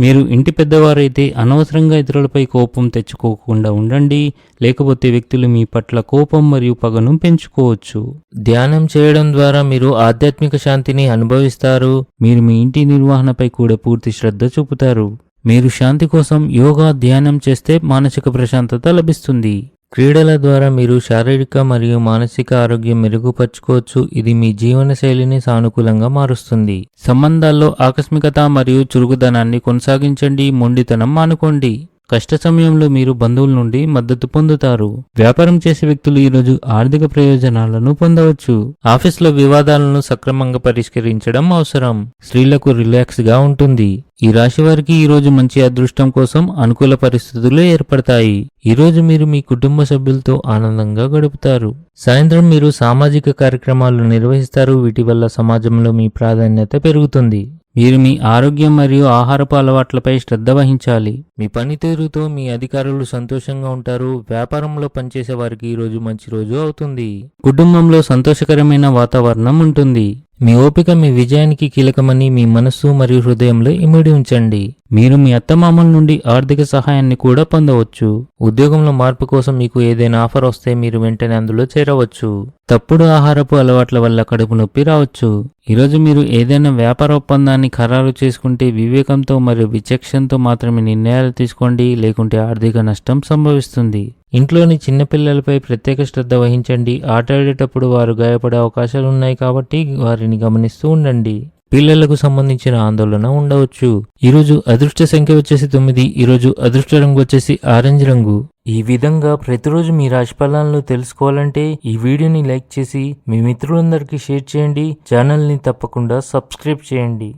మీరు ఇంటి పెద్దవారైతే అనవసరంగా ఇతరులపై కోపం తెచ్చుకోకుండా ఉండండి. లేకపోతే వ్యక్తులు మీ పట్ల కోపం మరియు పగను పెంచుకోవచ్చు. ధ్యానం చేయడం ద్వారా మీరు ఆధ్యాత్మిక శాంతిని అనుభవిస్తారు. మీరు మీ ఇంటి నిర్వహణపై కూడా పూర్తి శ్రద్ధ చూపుతారు. మీరు శాంతి కోసం యోగా ధ్యానం చేస్తే మానసిక ప్రశాంతత లభిస్తుంది. క్రీడల ద్వారా మీరు శారీరక మరియు మానసిక ఆరోగ్యం మెరుగుపరుచుకోవచ్చు. ఇది మీ జీవన శైలిని సానుకూలంగా మారుస్తుంది. సంబంధాల్లో ఆకస్మికత మరియు చురుకుదనాన్ని కొనసాగించండి. మొండితనం మానుకోండి. కష్ట సమయంలో మీరు బంధువుల నుండి మద్దతు పొందుతారు. వ్యాపారం చేసే వ్యక్తులు ఈరోజు ఆర్థిక ప్రయోజనాలను పొందవచ్చు. ఆఫీస్లో వివాదాలను సక్రమంగా పరిష్కరించడం అవసరం. స్త్రీలకు రిలాక్స్గా ఉంటుంది. ఈ రాశి వారికి ఈరోజు మంచి అదృష్టం కోసం అనుకూల పరిస్థితులు ఏర్పడతాయి. ఈరోజు మీరు మీ కుటుంబ సభ్యులతో ఆనందంగా గడుపుతారు. సాయంత్రం మీరు సామాజిక కార్యక్రమాలు నిర్వహిస్తారు. వీటి వల్ల సమాజంలో మీ ప్రాధాన్యత పెరుగుతుంది. మీరు మీ ఆరోగ్యం మరియు ఆహారపు అలవాట్లపై శ్రద్ధ వహించాలి. మీ పనితీరుతో మీ అధికారులు సంతోషంగా ఉంటారు. వ్యాపారంలో పనిచేసే వారికి ఈ రోజు మంచి రోజు అవుతుంది. కుటుంబంలో సంతోషకరమైన వాతావరణం ఉంటుంది. మీ ఓపిక మీ విజయానికి కీలకమని మీ మనస్సు మరియు హృదయంలో ఇమిడి ఉంచండి. మీరు మీ అత్తమామల నుండి ఆర్థిక సహాయాన్ని కూడా పొందవచ్చు. ఉద్యోగంలో మార్పు కోసం మీకు ఏదైనా ఆఫర్ వస్తే మీరు వెంటనే అందులో చేరవచ్చు. తప్పుడు ఆహారపు అలవాట్ల వల్ల కడుపు నొప్పి రావచ్చు. ఈరోజు మీరు ఏదైనా వ్యాపార ఒప్పందాన్ని ఖరారు చేసుకుంటే వివేకంతో మరియు విచక్షణతో మాత్రమే నిర్ణయాలు తీసుకోండి. లేకుంటే ఆర్థిక నష్టం సంభవిస్తుంది. ఇంట్లోని చిన్నపిల్లలపై ప్రత్యేక శ్రద్ధ వహించండి. ఆటాడేటప్పుడు వారు గాయపడే అవకాశాలు ఉన్నాయి కాబట్టి వారిని గమనిస్తూ ఉండండి. పిల్లలకు సంబంధించిన ఆందోళన ఉండవచ్చు. ఈరోజు అదృష్ట సంఖ్య వచ్చేసి తొమ్మిది ఈరోజు అదృష్ట రంగు వచ్చేసి ఆరెంజ్ రంగు. ఈ విధంగా ప్రతిరోజు మీ రాశి ఫలాలను తెలుసుకోవాలంటే ఈ వీడియోని లైక్ చేసి మీ మిత్రులందరికీ షేర్ చేయండి. ఛానల్ని తప్పకుండా సబ్స్క్రైబ్ చేయండి.